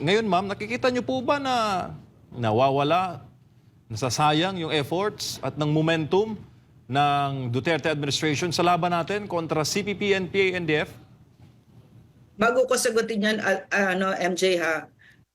Ngayon, ma'am, nakikita niyo po ba na nawawala, nasasayang yung efforts at ng momentum ng Duterte administration sa laban natin kontra CPP, NPA, NDF? Bago ko sagutin yan, al- ano, MJ ha,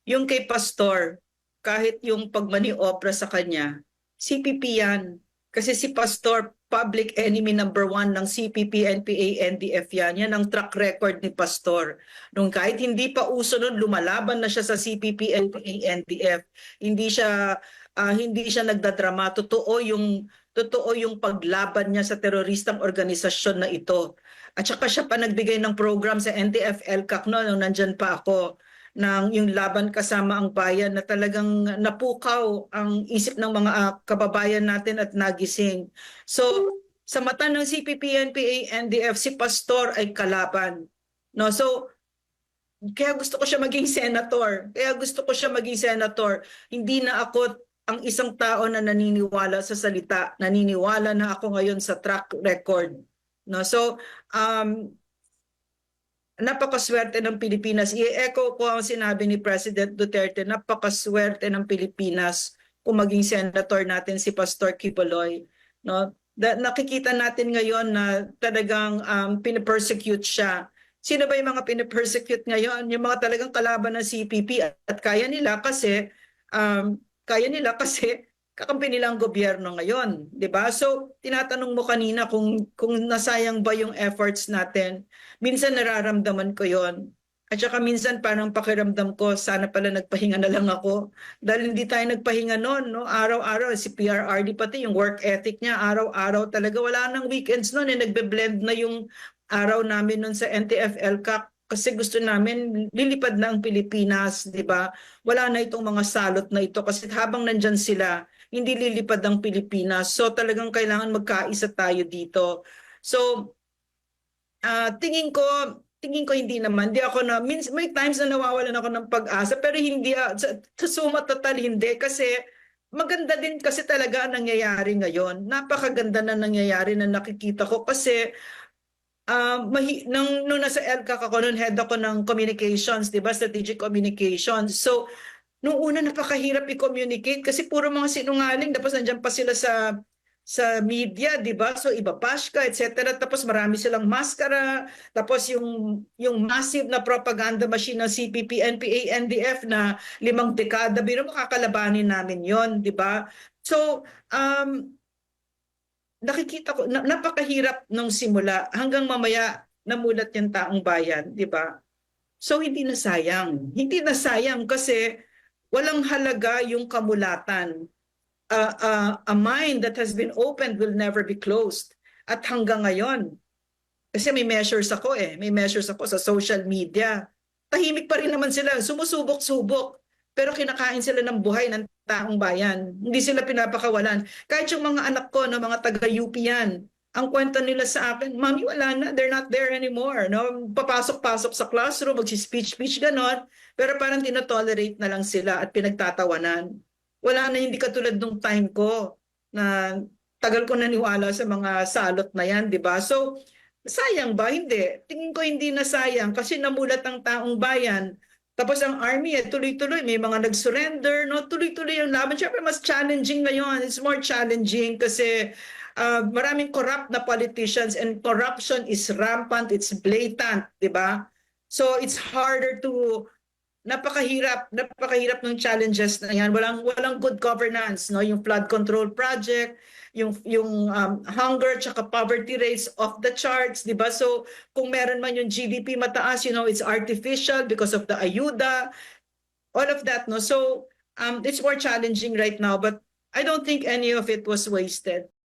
yung kay Pastor, kahit yung pagmaniobra sa kanya, CPP yan. Kasi si Pastor, public enemy number one ng CPP, NPA, NDF yan. Yan ang track record ni Pastor. Nung kahit hindi pa uso nun, lumalaban na siya sa CPP, NPA, NDF. Hindi siya ah, hindi siya nagdadrama. Totoo yung totoo yung paglaban niya sa teroristang organisasyon na ito. At saka siya pa nagbigay ng program sa NTF LCAC no, nung nandyan pa ako ng yung laban kasama ang bayan na talagang napukaw ang isip ng mga ah, kababayan natin at nagising. So sa mata ng CPP, NPA, NDF, si Pastor ay kalaban. No, so kaya gusto ko siya maging senator. Kaya gusto ko siya maging senator. Hindi na ako ang isang tao na naniniwala sa salita. Naniniwala na ako ngayon sa track record. No, so um napakaswerte ng Pilipinas. I-echo ko ang sinabi ni President Duterte, napakaswerte ng Pilipinas kung maging senator natin si Pastor Kibuloy. No? Da- nakikita natin ngayon na talagang um, pinipersecute siya. Sino ba yung mga pinipersecute ngayon? Yung mga talagang kalaban ng CPP at, at kaya nila kasi um, kaya nila kasi kakampi nila gobyerno ngayon, 'di ba? So, tinatanong mo kanina kung kung nasayang ba yung efforts natin. Minsan nararamdaman ko 'yon. At saka minsan parang pakiramdam ko, sana pala nagpahinga na lang ako. Dahil hindi tayo nagpahinga noon, no? Araw-araw, si PRRD pati, yung work ethic niya, araw-araw talaga. Wala nang weekends noon, eh, nagbe-blend na yung araw namin noon sa NTFL CAC kasi gusto namin lilipad na ang Pilipinas, di ba? Wala na itong mga salot na ito kasi habang nandyan sila, hindi lilipad ang Pilipinas. So talagang kailangan magkaisa tayo dito. So ah tingin ko tingin ko hindi naman. Hindi ako na means may times na nawawalan ako ng pag-asa pero hindi sa suma total hindi kasi maganda din kasi talaga ang nangyayari ngayon. Napakaganda na nangyayari na nakikita ko kasi Ah, mahi nung, nung nasa LCAC ako, nung head ako ng communications, 'di ba? Strategic communications. So, nung una napakahirap i-communicate kasi puro mga sinungaling tapos nandiyan pa sila sa sa media, 'di ba? So iba bash ka, etc. Tapos marami silang maskara, tapos yung yung massive na propaganda machine ng CPP, NPA, NDF na limang dekada, biro makakalabanin namin 'yon, 'di ba? So, um nakikita ko na, napakahirap nung simula hanggang mamaya namulat yung taong bayan, di ba? So hindi na sayang. Hindi na sayang kasi walang halaga yung kamulatan. Uh, uh, a mind that has been opened will never be closed. At hanggang ngayon, kasi may measures ako eh, may measures ako sa social media. Tahimik pa rin naman sila, sumusubok-subok. Pero kinakain sila ng buhay ng taong bayan. Hindi sila pinapakawalan. Kahit yung mga anak ko, no, mga taga-UP yan, ang kwento nila sa akin, Mami, wala na, they're not there anymore. No? Papasok-pasok sa classroom, magsi-speech-speech, ganon. Pero parang tinotolerate na lang sila at pinagtatawanan. Wala na hindi katulad nung time ko na tagal ko naniwala sa mga salot na yan, di ba? So, sayang ba? Hindi. Tingin ko hindi na sayang kasi namulat ang taong bayan. Tapos ang army, eh, tuloy-tuloy, may mga nag-surrender, no? tuloy-tuloy yung laban. Siyempre, mas challenging ngayon. It's more challenging kasi uh, maraming corrupt na politicians and corruption is rampant, it's blatant, di ba? So it's harder to napakahirap, napakahirap ng challenges na yan. Walang walang good governance, no? Yung flood control project, yung yung um, hunger tsaka poverty rates off the charts, 'di ba? So kung meron man yung GDP mataas, you know, it's artificial because of the ayuda, all of that, no? So um it's more challenging right now, but I don't think any of it was wasted.